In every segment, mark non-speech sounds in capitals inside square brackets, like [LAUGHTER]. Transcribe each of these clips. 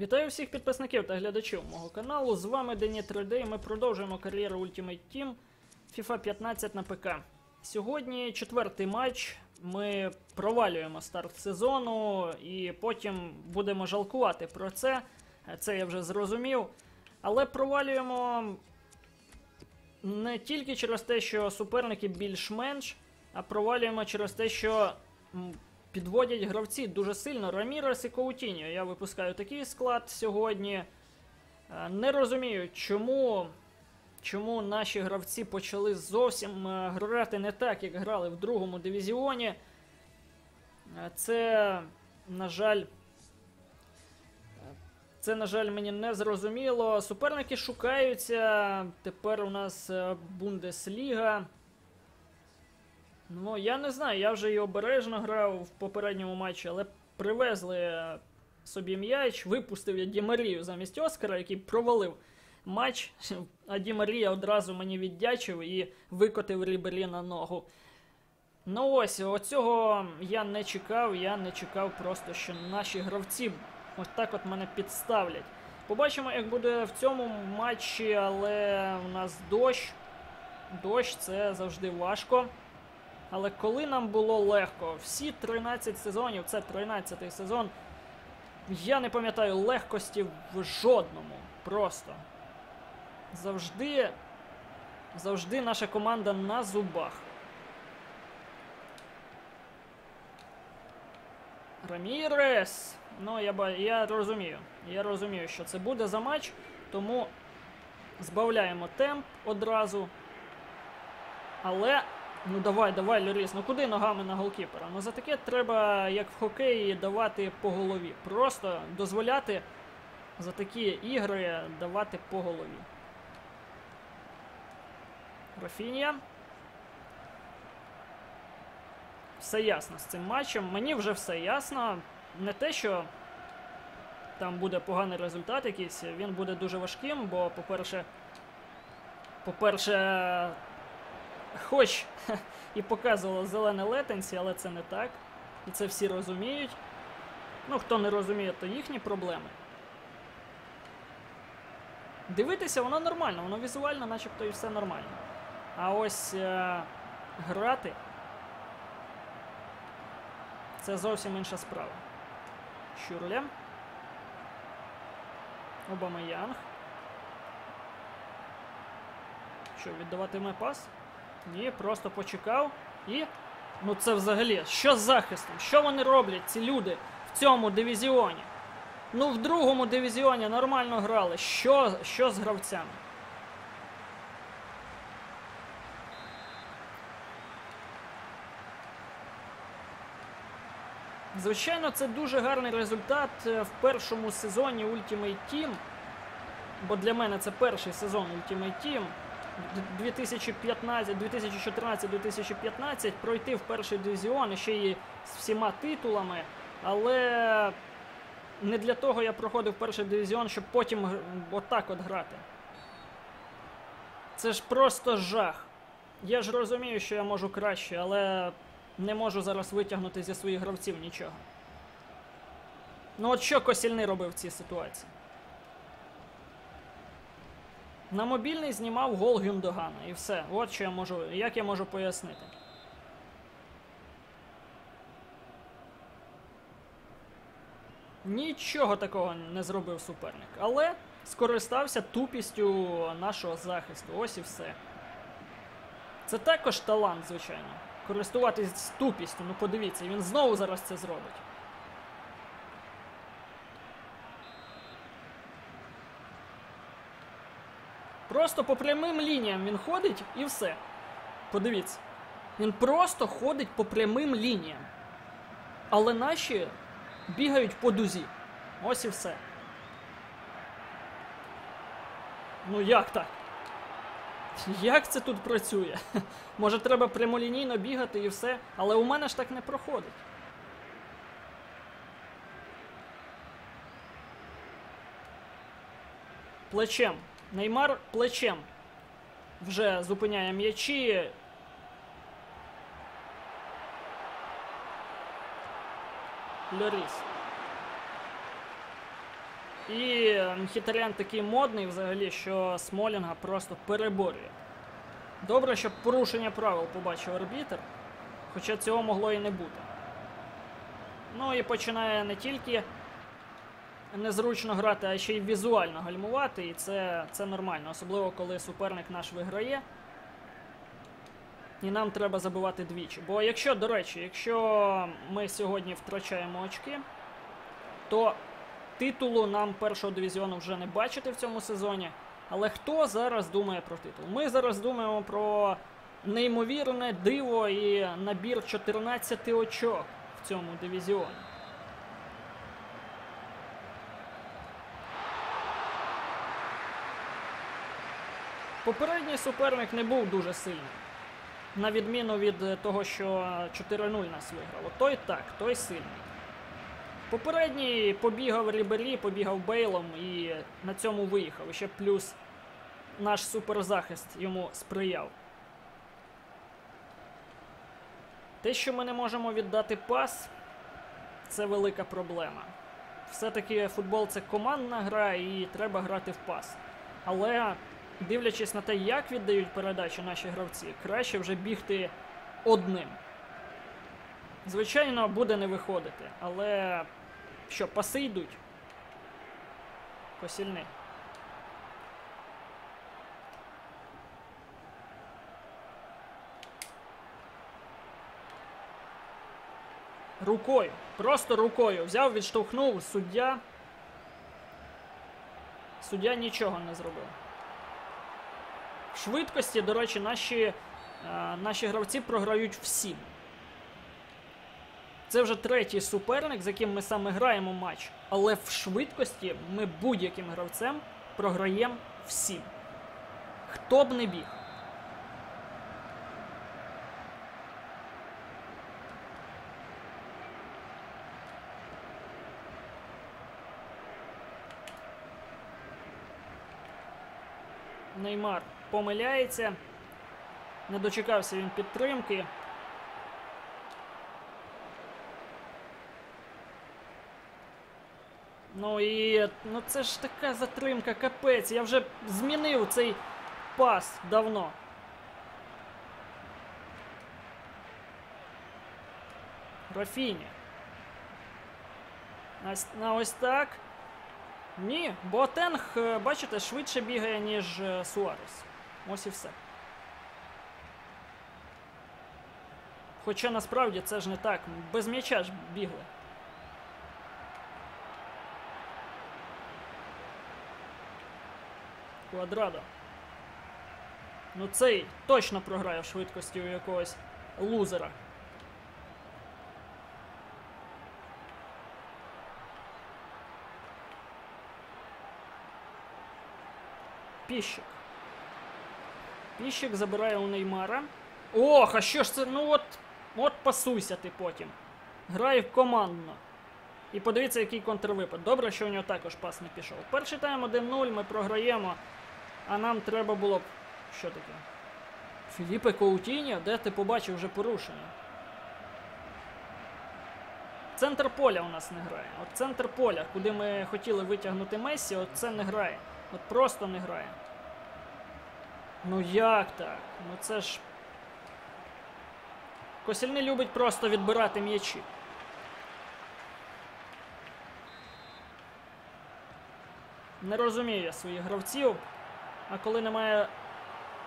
Вітаю всіх підписників та глядачів мого каналу. З вами Дені 3D і ми продовжуємо кар'єру Ultimate Team FIFA 15 на ПК. Сьогодні четвертий матч. Ми провалюємо старт сезону і потім будемо жалкувати про це. Це я вже зрозумів. Але провалюємо не тільки через те, що суперники більш-менш, а провалюємо через те, що підводять гравці дуже сильно. Рамірес і Коутіньо. Я випускаю такий склад сьогодні. Е, Не розумію, чому, чому наші гравці почали зовсім е, грати не так, як грали в другому дивізіоні. Е, Це, на жаль. Це, на жаль, мені не зрозуміло. Суперники шукаються. Тепер у нас Бундесліга. Ну, я не знаю, я вже і обережно грав в попередньому матчі, але привезли собі м'яч, випустив я Ді Марію замість Оскара, який провалив матч. А Ді Марія одразу мені віддячив і викотив Рібері на ногу. Ну ось, оцього я не чекав, я не чекав просто, що наші гравці ось так от мене підставлять. Побачимо, як буде в цьому матчі, але у нас дощ. Дощ це завжди важко. Але коли нам було легко, всі 13 сезонів, це 13-й сезон, я не пам'ятаю легкості в жодному. Просто. Завжди. Завжди наша команда на зубах. Рамірес. Ну, я, я розумію. Я розумію, що це буде за матч, тому збавляємо темп одразу. Але. Ну давай, давай, Льоріс, ну куди ногами на голкіпера? Ну за таке треба, як в хокеї, давати по голові. Просто дозволяти за такі ігри давати по голові. Рафінія. Все ясно з цим матчем. Мені вже все ясно. Не те, що там буде поганий результат якийсь, він буде дуже важким, бо, по-перше, по-перше, хоч [LAUGHS] і показувало зелене летенсі, але це не так. І це всі розуміють. Ну, хто не розуміє, то їхні проблеми. Дивитися, воно нормально, воно візуально, начебто, і все нормально. А ось е- грати це зовсім інша справа. Щурле. Обамаянг. Що, віддаватиме пас? Ні, просто почекав і. Ну це взагалі, що з захистом? Що вони роблять, ці люди, в цьому дивізіоні? Ну, в другому дивізіоні нормально грали. Що, що з гравцями? Звичайно, це дуже гарний результат е, в першому сезоні Ultimate Team. Бо для мене це перший сезон Ultimate Team. 2014-2015 пройти в перший дивізіон ще й з всіма титулами. Але не для того я проходив перший дивізіон, щоб потім отак от грати. Це ж просто жах. Я ж розумію, що я можу краще, але не можу зараз витягнути зі своїх гравців нічого. Ну от що Косільний робив в цій ситуації? На мобільний знімав гол Гюндогана і все. От що я можу. Як я можу пояснити. Нічого такого не зробив суперник. Але скористався тупістю нашого захисту. Ось і все. Це також талант, звичайно. Користуватись тупістю. Ну подивіться, він знову зараз це зробить. Просто по прямим лініям він ходить і все. Подивіться. Він просто ходить по прямим лініям. Але наші бігають по дузі. Ось і все. Ну як так? Як це тут працює? [LAUGHS] Може треба прямолінійно бігати і все, але у мене ж так не проходить. Плечем. Неймар плечем. Вже зупиняє м'ячі. Льоріс. І Мхітарян такий модний взагалі, що Смолінга просто переборює. Добре, що порушення правил побачив арбітр, хоча цього могло і не бути. Ну і починає не тільки незручно грати, а ще й візуально гальмувати, і це, це нормально, особливо коли суперник наш виграє. І нам треба забивати двічі. Бо якщо, до речі, якщо ми сьогодні втрачаємо очки, то титулу нам першого дивізіону вже не бачити в цьому сезоні. Але хто зараз думає про титул? Ми зараз думаємо про неймовірне диво і набір 14 очок в цьому дивізіоні. Попередній суперник не був дуже сильним. На відміну від е, того, що 4-0 нас виграло. Той так, той сильний. Попередній побігав Рібері, побігав Бейлом і на цьому виїхав. Ще плюс наш суперзахист йому сприяв. Те, що ми не можемо віддати пас, це велика проблема. Все-таки футбол це командна гра і треба грати в пас. Але дивлячись на те, як віддають передачі наші гравці, краще вже бігти одним. Звичайно, буде не виходити, але що, паси йдуть? Посільний. Рукою. Просто рукою. Взяв, відштовхнув суддя. Суддя нічого не зробив. Швидкості, до речі, наші, е, наші гравці програють всім. Це вже третій суперник, з яким ми саме граємо матч. Але в швидкості ми будь-яким гравцем програємо всім. Хто б не біг. Неймар помиляється. Не дочекався він підтримки. Ну і ну це ж така затримка, капець. Я вже змінив цей пас давно. Рафіні. На ось так. Ні, Боатенг, е, бачите, швидше бігає, ніж е, Суарес. Ось і все. Хоча насправді це ж не так. Без м'яча ж бігли. Квадрадо. Ну цей точно програє швидкості у якогось лузера. Піщик. Піщик забирає у Неймара. Ох, а що ж це? Ну от. От пасуйся ти потім. Грай командно. І подивіться, який контрвипад. Добре, що у нього також пас не пішов. Перший тайм 1-0, ми програємо. А нам треба було б. Що таке? Філіпе Коутіньо? Де ти побачив вже порушення? Центр поля у нас не грає. От центр поля, куди ми хотіли витягнути Мессі, от це не грає. От просто не грає. Ну як так? Ну це ж. Косільний любить просто відбирати м'ячі. Не розумію я своїх гравців. А коли немає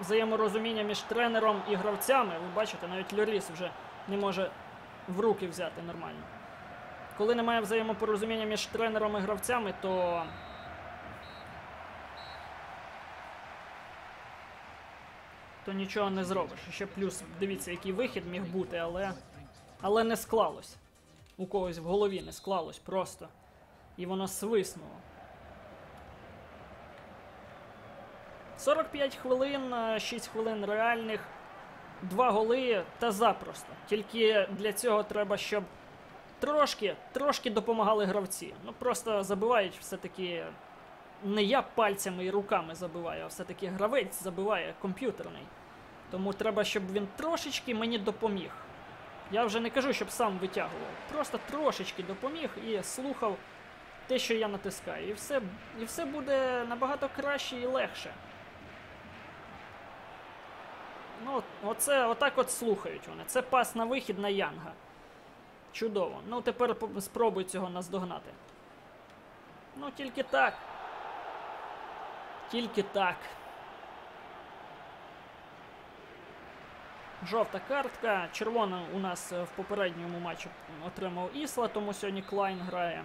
взаєморозуміння між тренером і гравцями, ви бачите, навіть Льоріс вже не може в руки взяти нормально. Коли немає взаємопорозуміння між тренером і гравцями, то. То нічого не зробиш. Ще плюс, дивіться, який вихід міг бути, але. Але не склалось. У когось в голові не склалось просто. І воно свиснуло. 45 хвилин, 6 хвилин реальних, 2 голи та запросто. Тільки для цього треба, щоб трошки, трошки допомагали гравці. Ну просто забивають все-таки. Не я пальцями і руками забиваю, а все-таки гравець забиває комп'ютерний. Тому треба, щоб він трошечки мені допоміг. Я вже не кажу, щоб сам витягував. Просто трошечки допоміг і слухав те, що я натискаю. І все, і все буде набагато краще і легше. Ну, оце, отак от слухають вони. Це пас на вихід на Янга. Чудово. Ну, тепер спробуй цього наздогнати. Ну, тільки так. Тільки так. Жовта картка. Червона у нас е, в попередньому матчі отримав Ісла, тому сьогодні Клайн грає.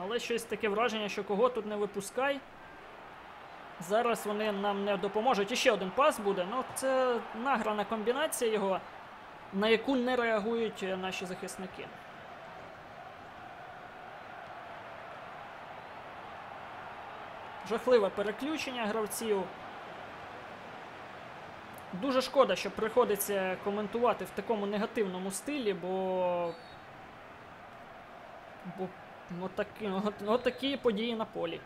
Але щось таке враження, що кого тут не випускай. Зараз вони нам не допоможуть. І ще один пас буде. Ну, це награна комбінація його, на яку не реагують е, наші захисники. Жахливе переключення гравців. Дуже шкода, що приходиться коментувати в такому негативному стилі, бо. Бо отакі, от, отакі події на полі.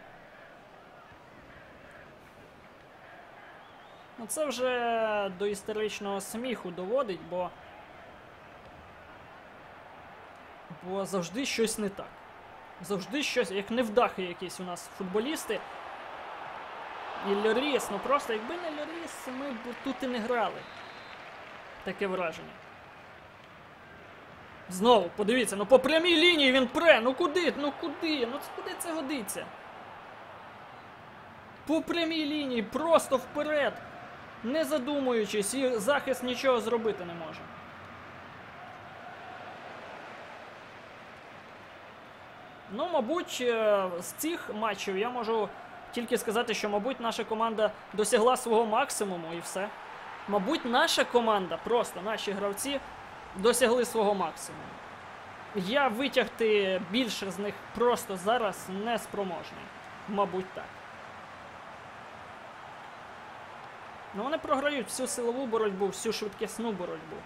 Ну це вже до історичного сміху доводить, бо. Бо завжди щось не так. Завжди щось, як невдахи якісь у нас футболісти. І Льоріс, ну просто якби не Льоріс, ми б тут і не грали. Таке враження. Знову, подивіться, ну по прямій лінії він пре. Ну куди? Ну куди? Ну куди це годиться? По прямій лінії, просто вперед. Не задумуючись, і захист нічого зробити не може. Ну, мабуть, е, з цих матчів я можу тільки сказати, що, мабуть, наша команда досягла свого максимуму і все. Мабуть, наша команда, просто наші гравці, досягли свого максимуму. Я витягти більше з них просто зараз не спроможний. Мабуть, так. Ну, вони програють всю силову боротьбу, всю швидкісну боротьбу.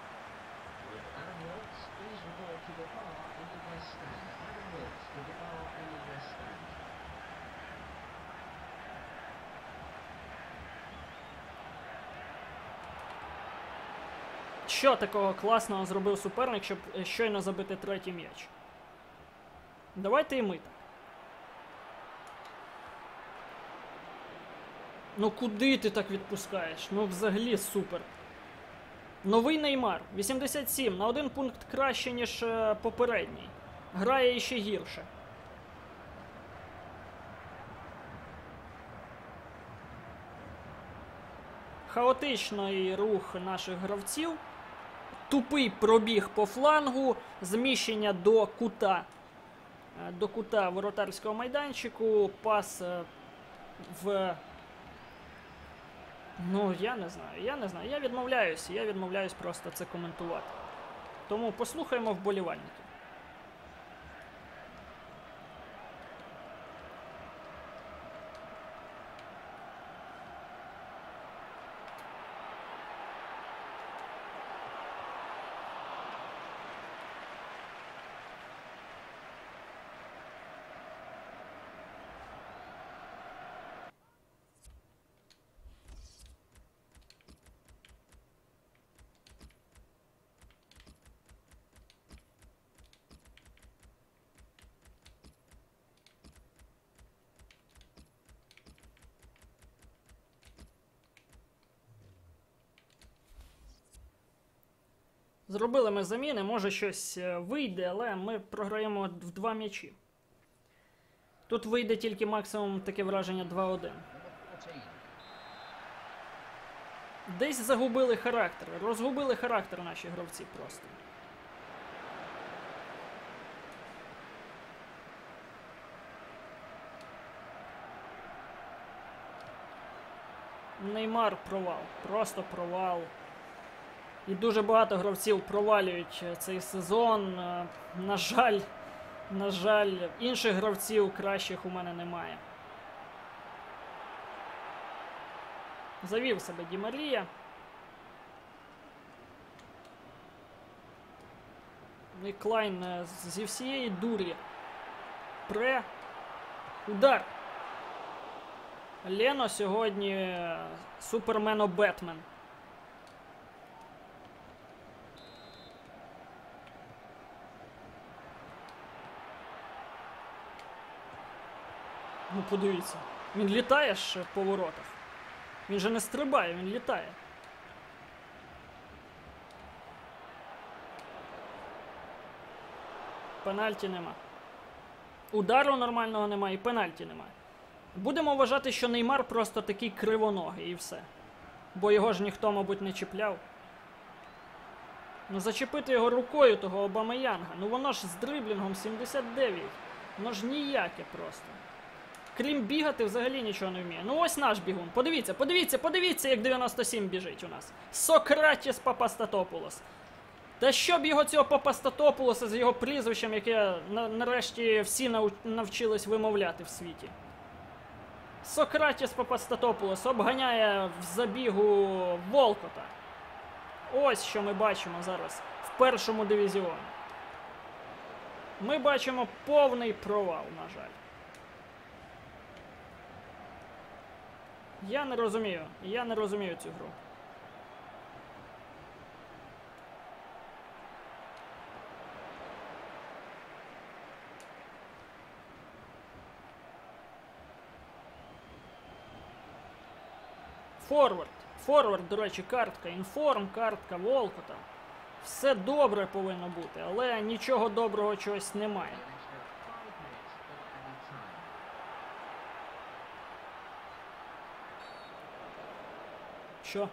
Що такого класного зробив суперник, щоб е, щойно забити третій м'яч? Давайте і ми так. Ну куди ти так відпускаєш? Ну взагалі супер. Новий Неймар. 87 на один пункт краще, ніж е, попередній. Грає іще гірше. Хаотичний рух наших гравців. Тупий пробіг по флангу, зміщення до кута. е, До кута воротарського майданчику, пас е, в. Ну, я не знаю, я не знаю. Я відмовляюся, я відмовляюсь просто це коментувати. Тому послухаємо вболівальників. Зробили ми заміни, може щось е, вийде, але ми програємо в два м'ячі. Тут вийде тільки максимум таке враження 2-1. Десь загубили характер, розгубили характер наші гравці просто. Неймар провал, просто провал. І дуже багато гравців провалюють е, цей сезон. Е, На жаль, на жаль, інших гравців кращих у мене немає. Завів себе Ді Марія. І Клайн е, зі всієї дурі. Пре. Удар. Лено сьогодні Супермено Бетмен. Ну подивіться. Він літає ж по воротах. Він же не стрибає, він літає. Пенальті нема. Удару нормального немає і пенальті немає. Будемо вважати, що Неймар просто такий кривоногий і все. Бо його ж ніхто, мабуть, не чіпляв. Ну зачепити його рукою того Обамаянга. Ну воно ж з дриблінгом 79. Воно ж ніяке просто. Крім бігати, взагалі нічого не вміє. Ну ось наш бігун. Подивіться, подивіться, подивіться, як 97 біжить у нас. Сократіс Папастатопулос. Та щоб його цього Папастатопулоса з його прізвищем, яке нарешті всі навчились вимовляти в світі. Сократіс Папастатопулос обганяє в забігу Волкота. Ось що ми бачимо зараз в першому дивізіоні. Ми бачимо повний провал, на жаль. Я не розумію. Я не розумію цю гру. Форвард. Форвард, до речі, картка. Інформ, картка Волкота. Все добре повинно бути, але нічого доброго чогось немає. Що?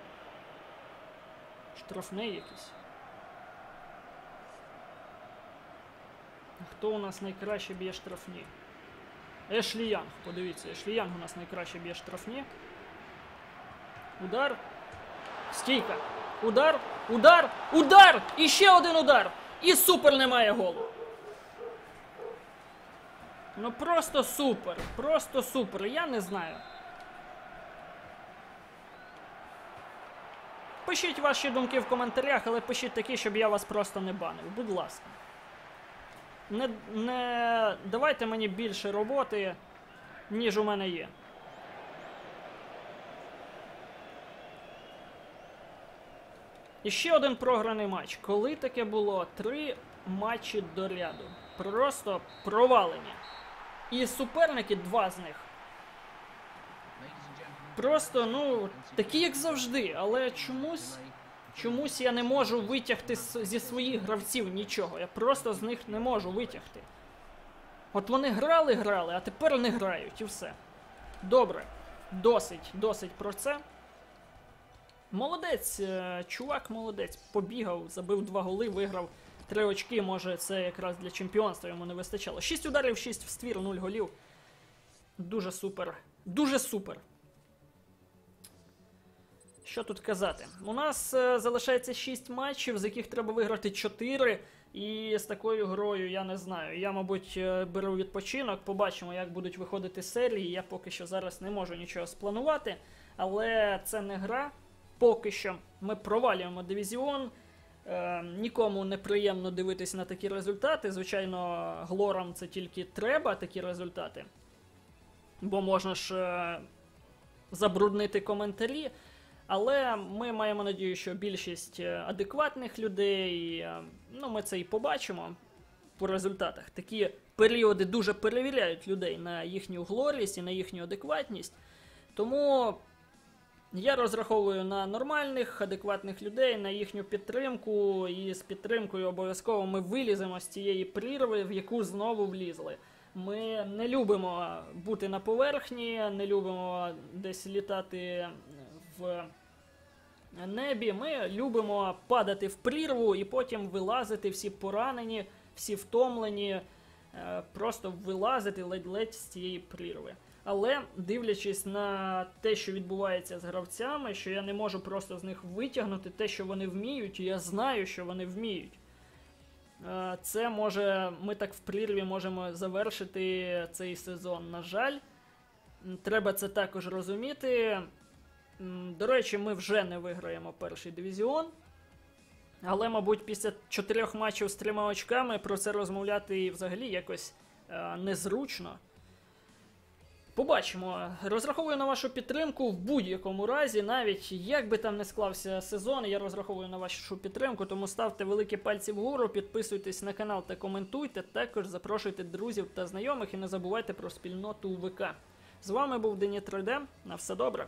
Штрафний якийсь. Хто у нас найкраще б'є штрафні? Ешлі Янг, подивіться, Ешлі Янг у нас найкраще б'є штрафні. Удар. Стійка. Удар. Удар. Удар! І ще один удар! І супер немає голу. Ну просто супер. Просто супер. Я не знаю. Пишіть ваші думки в коментарях, але пишіть такі, щоб я вас просто не банив. Будь ласка. Не, не давайте мені більше роботи, ніж у мене є. І ще один програний матч. Коли таке було? Три матчі до ряду. Просто провалення. І суперники, два з них. Просто, ну, такі як завжди, але чомусь. Чомусь я не можу витягти зі своїх гравців нічого. Я просто з них не можу витягти. От вони грали, грали, а тепер не грають і все. Добре. Досить, досить про це. Молодець, е, чувак молодець. Побігав, забив два голи, виграв три очки. Може, це якраз для чемпіонства йому не вистачало. Шість ударів, шість в ствір, нуль голів. Дуже супер. Дуже супер. Що тут казати? У нас е, залишається 6 матчів, з яких треба виграти 4. І з такою грою я не знаю. Я, мабуть, е, беру відпочинок, побачимо, як будуть виходити серії. Я поки що зараз не можу нічого спланувати. Але це не гра. Поки що ми провалюємо дивізіон. Е, нікому не приємно дивитися на такі результати. Звичайно, глорам це тільки треба такі результати. Бо можна ж е, забруднити коментарі. Але ми маємо надію, що більшість е, адекватних людей, е, ну ми це і побачимо по результатах. Такі періоди дуже перевіряють людей на їхню глорість і на їхню адекватність. Тому я розраховую на нормальних, адекватних людей, на їхню підтримку, і з підтримкою обов'язково ми виліземо з цієї прірви, в яку знову влізли. Ми не любимо бути на поверхні, не любимо десь літати в небі. Ми любимо падати в прірву і потім вилазити всі поранені, всі втомлені, е, просто вилазити ледь-ледь з цієї прірви. Але дивлячись на те, що відбувається з гравцями, що я не можу просто з них витягнути те, що вони вміють, і я знаю, що вони вміють. Е, Це може, ми так в прірві можемо завершити цей сезон. На жаль, треба це також розуміти. До речі, ми вже не виграємо перший дивізіон. Але, мабуть, після чотирьох матчів з трьома очками про це розмовляти взагалі якось е, незручно. Побачимо. Розраховую на вашу підтримку в будь-якому разі, навіть як би там не склався сезон, я розраховую на вашу підтримку, тому ставте великі пальці вгору, підписуйтесь на канал та коментуйте. Також запрошуйте друзів та знайомих і не забувайте про спільноту УВК. З вами був Дені 3D. На все добре.